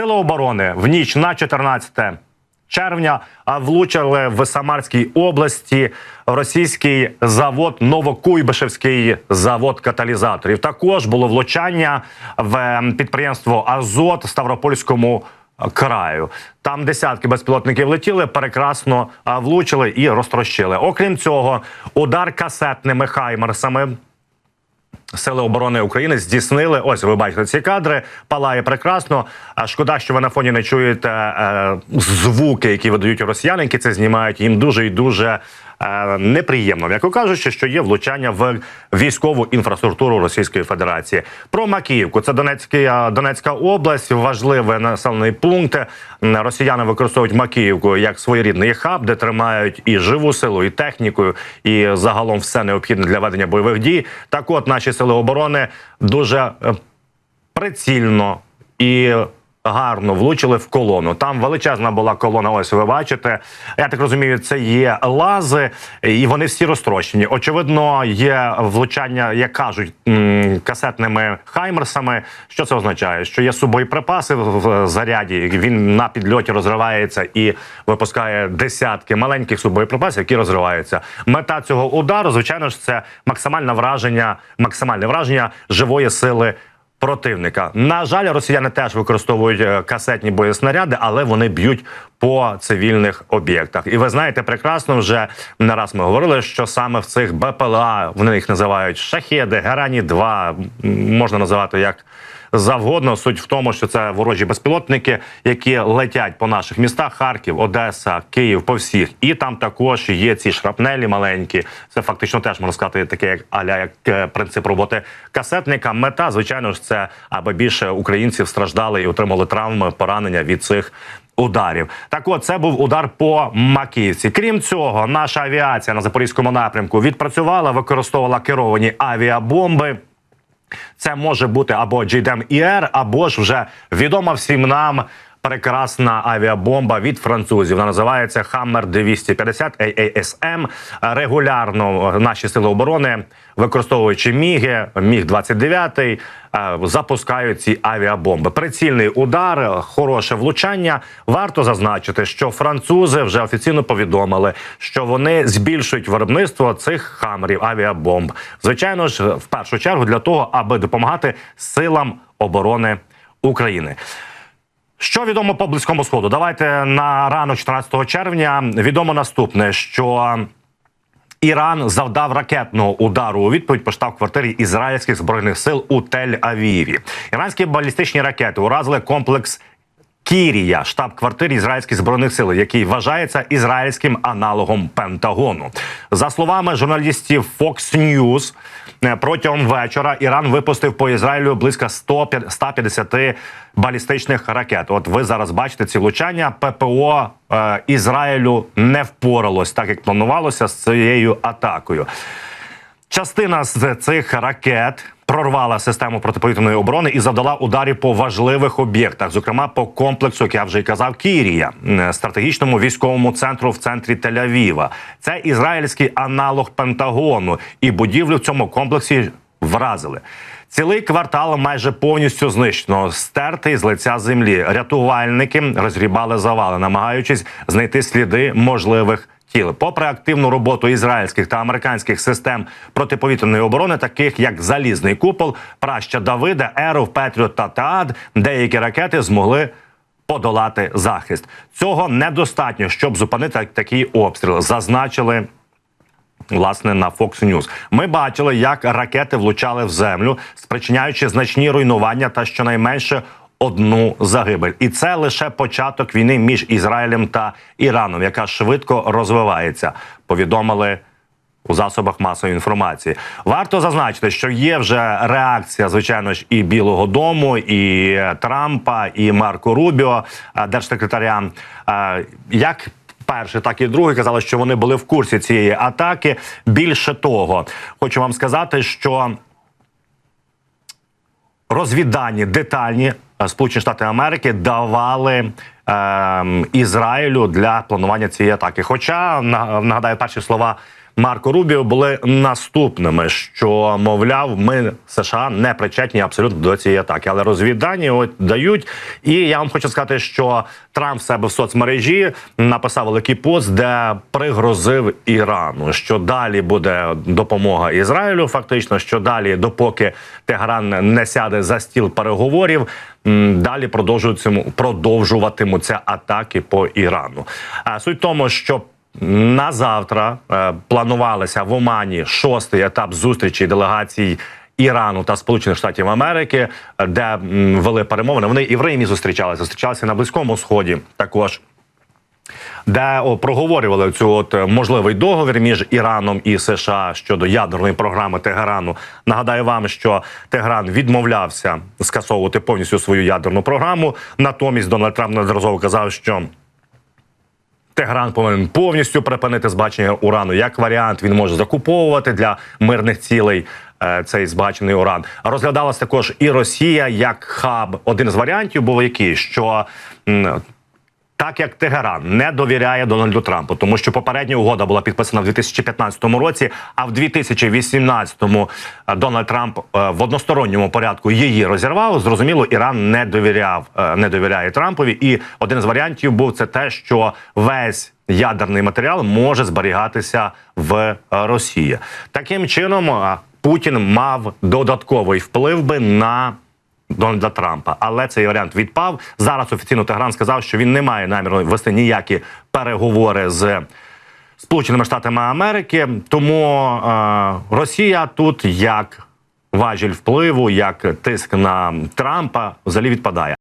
Сили оборони в ніч на 14 червня влучили в Самарській області російський завод Новокуйбишевський завод каталізаторів. Також було влучання в підприємство Азот Ставропольському краю. Там десятки безпілотників летіли, прекрасно влучили і розтрощили. Окрім цього, удар касетними хаймерсами. Сили оборони України здійснили. Ось ви бачите ці кадри. Палає прекрасно. Шкода, що ви на фоні не чуєте е, звуки, які видають росіяни, які це знімають. Їм дуже і дуже е, неприємно, м'яко кажучи, що є влучання в військову інфраструктуру Російської Федерації. Про Макіївку це Донецький, е, Донецька область, важливий населений пункт. Росіяни використовують Макіївку як своєрідний хаб, де тримають і живу силу, і техніку, і загалом все необхідне для ведення бойових дій. Так, от наші сили оборони дуже е, прицільно і гарно влучили в колону. Там величезна була колона. Ось ви бачите. Я так розумію, це є лази, і вони всі розтрощені. Очевидно, є влучання, як кажуть, касетними хаймерсами. Що це означає? Що є субоєприпаси в заряді. Він на підльоті розривається і випускає десятки маленьких субоєприпасів, які розриваються. Мета цього удару, звичайно ж, це максимальне враження, максимальне враження живої сили противника. На жаль, росіяни теж використовують е, касетні боєснаряди, але вони б'ють по цивільних об'єктах. І ви знаєте, прекрасно вже не раз ми говорили, що саме в цих БПЛА вони їх називають шахеди, герані 2 можна називати як. Завгодно суть в тому, що це ворожі безпілотники, які летять по наших містах: Харків, Одеса, Київ, по всіх. І там також є ці шрапнелі маленькі. Це фактично теж можна сказати, таке як аля як е, принцип роботи касетника. Мета, звичайно ж, це аби більше українців страждали і отримали травми, поранення від цих. Ударів так, от це був удар по Макіївці. Крім цього, наша авіація на запорізькому напрямку відпрацювала, використовувала керовані авіабомби. Це може бути або JDM ER, або ж вже відома всім нам прекрасна авіабомба від французів. Вона називається Hammer 250 AASM. Регулярно наші сили оборони, використовуючи міги, міг 29 е, запускають ці авіабомби. Прицільний удар, хороше влучання. Варто зазначити, що французи вже офіційно повідомили, що вони збільшують виробництво цих хамерів авіабомб. Звичайно ж, в першу чергу для того, аби допомагати силам оборони України. Що відомо по близькому сходу? Давайте на ранок 14 червня відомо наступне, що Іран завдав ракетного удару у відповідь по штаб-квартирі ізраїльських збройних сил у Тель-Авіві. Іранські балістичні ракети уразили комплекс. Кірія, штаб-квартири ізраїльських збройних сил, який вважається ізраїльським аналогом Пентагону, за словами журналістів Fox News, е, протягом вечора Іран випустив по Ізраїлю близько 100 150 балістичних ракет. От ви зараз бачите ці влучання. ППО е, Ізраїлю не впоралось так, як планувалося з цією атакою. Частина з цих ракет прорвала систему протиповітряної оборони і завдала ударів по важливих об'єктах, зокрема по комплексу, як я вже й казав, Кірія, стратегічному військовому центру в центрі Тель-Авіва. Це ізраїльський аналог Пентагону, і будівлю в цьому комплексі вразили. Цілий квартал майже повністю знищено, стертий з лиця землі. Рятувальники розгрібали завали, намагаючись знайти сліди можливих тіл. Попри активну роботу ізраїльських та американських систем протиповітряної оборони, таких як залізний купол, праща Давида, Еров, Петріот та Таад, деякі ракети змогли. Подолати захист цього недостатньо, щоб зупинити такий обстріл. Зазначили Власне, на Fox News. ми бачили, як ракети влучали в землю, спричиняючи значні руйнування та щонайменше одну загибель. І це лише початок війни між Ізраїлем та Іраном, яка швидко розвивається. Повідомили. У засобах масової інформації варто зазначити, що є вже реакція, звичайно ж, і Білого Дому, і Трампа, і Марко Рубіо, держсекретаря. Як перший, так і другий казали, що вони були в курсі цієї атаки. Більше того, хочу вам сказати, що розвіддані детальні е, Сполучені Штати Америки давали е, Ізраїлю для планування цієї атаки. Хоча на- нагадаю перші слова Марко Рубіо були наступними, що мовляв, ми США не причетні абсолютно до цієї атаки, але розвіддані от дають. І я вам хочу сказати, що Трамп в себе в соцмережі написав великий пост, де пригрозив Ірану, що далі буде допомога Ізраїлю. Фактично, що далі, допоки Тегеран не сяде за стіл переговорів, далі продовжуватимуться атаки по Ірану. Суть в тому, що на завтра е, планувалося в Омані шостий етап зустрічі делегацій. Ірану та Сполучених Штатів Америки, де м, вели перемовини. Вони і в Римі зустрічалися, зустрічалися на близькому сході також. Де о, проговорювали цю от е, можливий договір між Іраном і США щодо ядерної програми Тегерану. Нагадаю вам, що Тегеран відмовлявся скасовувати повністю свою ядерну програму. Натомість Дональд Трамп неодноразово казав, що Тегеран повинен повністю припинити збачення урану. Як варіант, він може закуповувати для мирних цілей е, цей збачений уран. Розглядалась також і Росія як хаб. Один з варіантів був який, що. Так як Тегеран не довіряє Дональду Трампу, тому що попередня угода була підписана в 2015 році, а в 2018-му Дональд Трамп е, в односторонньому порядку її розірвав. Зрозуміло, Іран не довіряв, е, не довіряє Трампові. І один з варіантів був це те, що весь ядерний матеріал може зберігатися в е, Росії. Таким чином е, Путін мав додатковий вплив би на Дональда Трампа, але цей варіант відпав. Зараз офіційно Тегран сказав, що він не має наміру вести ніякі переговори з Сполученими Штатами Америки. Тому е, Росія тут як важіль впливу, як тиск на Трампа, взагалі відпадає.